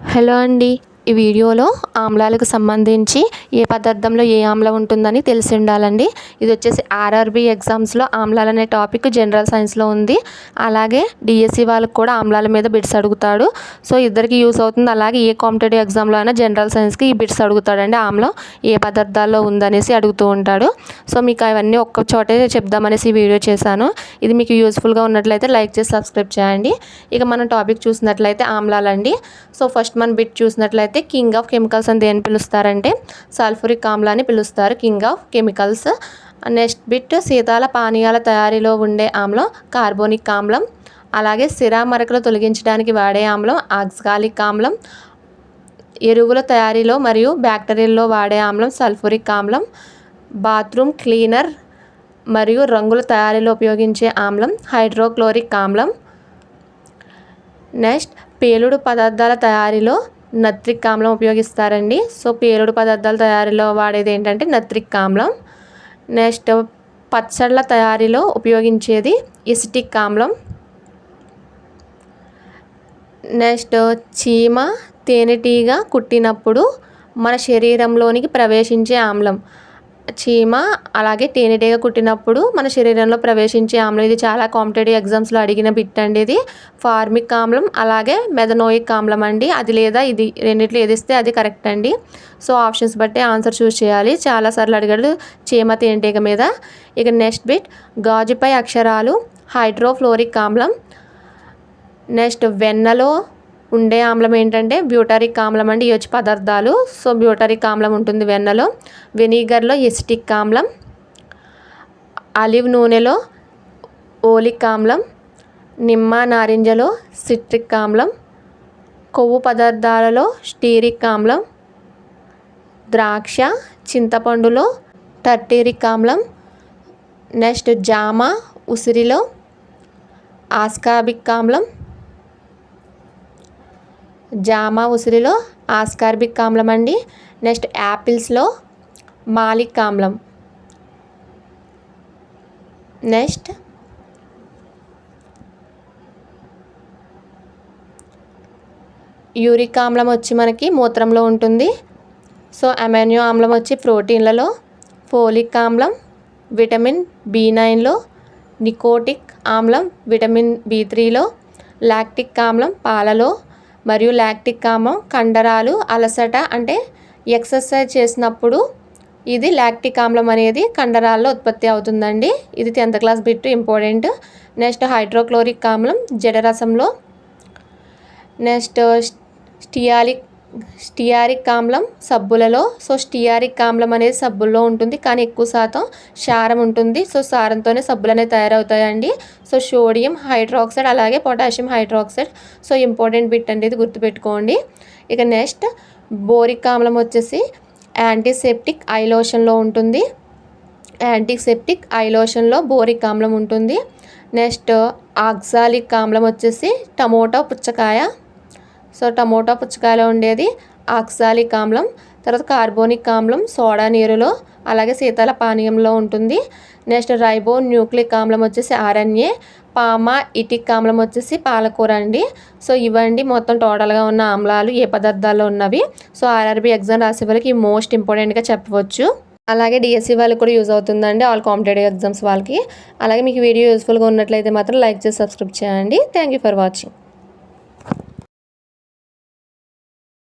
Hello అండి ఈ వీడియోలో ఆమ్లాలకు సంబంధించి ఏ పదార్థంలో ఏ ఆమ్లం ఉంటుందని తెలిసి ఉండాలండి. ఇది వచ్చేసి ఆర్ఆర్బి ఎగ్జామ్స్లో ఆమ్లాలు అనే టాపిక్ జనరల్ సైన్స్లో ఉంది. అలాగే డిఎస్సి వాళ్ళకి కూడా ఆమ్లాల మీద బిట్స్ అడుగుతాడు. సో ఇద్దరికి యూస్ అవుతుంది. అలాగే ఏ కాంపిటేటివ్ ఎగ్జామ్లో అయినా జనరల్ సైన్స్కి ఈ బిట్స్ అడుగుతాడండి. ఆమ్లం ఏ పదార్థాల్లో ఉందనేసి అడుగుతూ ఉంటాడు. సో మీకు అవన్నీ ఒక్క చోటే చెప్దామనేసి ఈ వీడియో చేశాను. ఇది మీకు యూస్ఫుల్గా ఉన్నట్లయితే లైక్ చేసి సబ్స్క్రైబ్ చేయండి. ఇక మనం టాపిక్ చూసినట్లయితే ఆమ్లాలండి. సో ఫస్ట్ మనం బిట్ చూసినట్లయితే అయితే కింగ్ ఆఫ్ కెమికల్స్ అని దేని పిలుస్తారంటే? సల్ఫురిక్ ఆమ్లాన్ని పిలుస్తారు king of chemicals next bit శీతాల పానీయాల తయారీలో ఉండే ఆమ్లం కార్బోనిక్ ఆమ్లం అలాగే సిరా మరకలు తొలగించడానికి వాడే ఆమ్లం ఆక్సాలిక్ ఆమ్లం ఎరువుల తయారీలో మరియు బ్యాక్టీరియల్లో వాడే ఆమ్లం సల్ఫురిక్ ఆమ్లం బాత్రూమ్ క్లీనర్ మరియు రంగుల తయారీలో ఉపయోగించే ఆమ్లం హైడ్రోక్లోరిక్ ఆమ్లం నెక్స్ట్ పేలుడు పదార్థాల తయారీలో నత్రిక్ ఆమ్లం ఉపయోగిస్తారండి. సో పేలుడు పదార్థాల తయారీలో వాడేది ఏంటంటే నత్రిక్ ఆమ్లం. నెక్స్ట్ పచ్చళ్ళ తయారీలో ఉపయోగించేది ఇసిటిక్ ఆమ్లం. నెక్స్ట్ చీమ తేనెటీగ కుట్టినప్పుడు మన శరీరంలోనికి ప్రవేశించే ఆమ్లం. చీమ అలాగే తేనెటీగ కుట్టినప్పుడు మన శరీరంలో ప్రవేశించే ఆమ్లం. ఇది చాలా కాంపిటేటివ్ ఎగ్జామ్స్లో అడిగిన బిట్ అండి ఇది. ఫార్మిక్ ఆమ్లం అలాగే మెదనోయిక్ ఆమ్లం అండి. అది లేదా ఇది రెండిట్లో ఏదిస్తే అది కరెక్ట్ అండి. సో ఆప్షన్స్ బట్టి ఆన్సర్ చూస్ చేయాలి. చాలాసార్లు అడిగాడు చీమ తేనెటీగ మీద. ఇక నెక్స్ట్ బిట్ గాజుపై అక్షరాలు హైడ్రోఫ్లోరిక్ ఆమ్లం. నెక్స్ట్ వెన్నలో ఉండే ఆమ్లం ఏంటంటే బ్యూటారిక్ ఆమ్లం అండి ఈ వచ్చి పదార్థాలు. సో బ్యూటారిక్ ఆమ్లం ఉంటుంది వెన్నలో. వెనిగర్లో ఎసిటిక్ ఆమ్లం. ఆలివ్ నూనెలో ఓలిక్ ఆమ్లం. నిమ్మ నారింజలో సిట్రిక్ ఆమ్లం. కొవ్వు పదార్థాలలో స్టీరిక్ ఆమ్లం. ద్రాక్ష చింతపండులో టర్టీరిక్ ఆమ్లం. నెక్స్ట్ జామ ఉసిరిలో ఆస్కాబిక్ ఆమ్లం. జామా ఉసిరిలో ఆస్కార్బిక్ ఆమ్లం అండి. నెక్స్ట్ యాపిల్స్లో మాలిక్ ఆమ్లం నెక్స్ట్ యూరిక్ ఆమ్లం వచ్చి మనకి మూత్రంలో ఉంటుంది. సో అమెన్యో ఆమ్లం వచ్చి ప్రోటీన్లలో. ఫోలిక్ ఆమ్లం విటమిన్ బి నైన్లో. నికోటిక్ ఆమ్లం విటమిన్ బి త్రీలో. లాక్టిక్ ఆమ్లం పాలలో. మరియు లాక్టిక్ ఆమ్లం కండరాలు అలసట అంటే ఎక్సర్సైజ్ చేసినప్పుడు ఇది లాక్టిక్ ఆమ్లం అనేది కండరాల్లో ఉత్పత్తి అవుతుందండి. ఇది tenth class bit important. Next hydrochloric ఆమ్లం జడరసంలో. నెక్స్ట్ స్టియాలిక్ స్టియారిక్ ఆమ్లం సబ్బులలో. సో స్టియారిక్ ఆమ్లం అనేది సబ్బుల్లో ఉంటుంది కానీ ఎక్కువ శాతం క్షారం ఉంటుంది. సో సారంతోనే సబ్బులు అనేవి తయారవుతాయండి. సో సోడియం హైడ్రాక్సైడ్ అలాగే potassium hydroxide. So important bit అండి ఇది గుర్తుపెట్టుకోండి. ఇక నెక్స్ట్ బోరిక్ ఆమ్లం వచ్చేసి యాంటీసెప్టిక్ ఐలోషన్లో ఉంటుంది. యాంటీసెప్టిక్ ఐలోషన్లో బోరిక్ ఆమ్లం ఉంటుంది. నెక్స్ట్ ఆక్సాలిక్ ఆమ్లం వచ్చేసి టమోటా పుచ్చకాయ. సో టమోటా పుచ్చకాయలో ఉండేది ఆక్సాలిక్ ఆమ్లం తర్వాత కార్బోనిక్ ఆమ్లం సోడా నీరులో అలాగే శీతల పానీయంలో ఉంటుంది. నెక్స్ట్ రైబో న్యూక్లిక్ ఆమ్లం వచ్చేసి ఆర్ఎన్ఏ పామా ఇటిక్ ఆమ్లం వచ్చేసి పాలకూర అండి. సో ఇవండి మొత్తం టోటల్గా ఉన్న ఆమ్లాలు ఏ పదార్థాల్లో ఉన్నవి. సో ఆర్ఆర్బి ఎగ్జామ్ రాసే వాళ్ళకి మోస్ట్ ఇంపార్టెంట్గా చెప్పవచ్చు. అలాగే డిఎస్సి వాళ్ళకి కూడా యూజ్ అవుతుందండి ఆల్ కాంపిటేటివ్ ఎగ్జామ్స్ వాళ్ళకి. అలాగే మీకు వీడియో యూస్ఫుల్గా ఉన్నట్లయితే మాత్రం లైక్ చేసి సబ్స్క్రైబ్ చేయండి. Thank you for watching.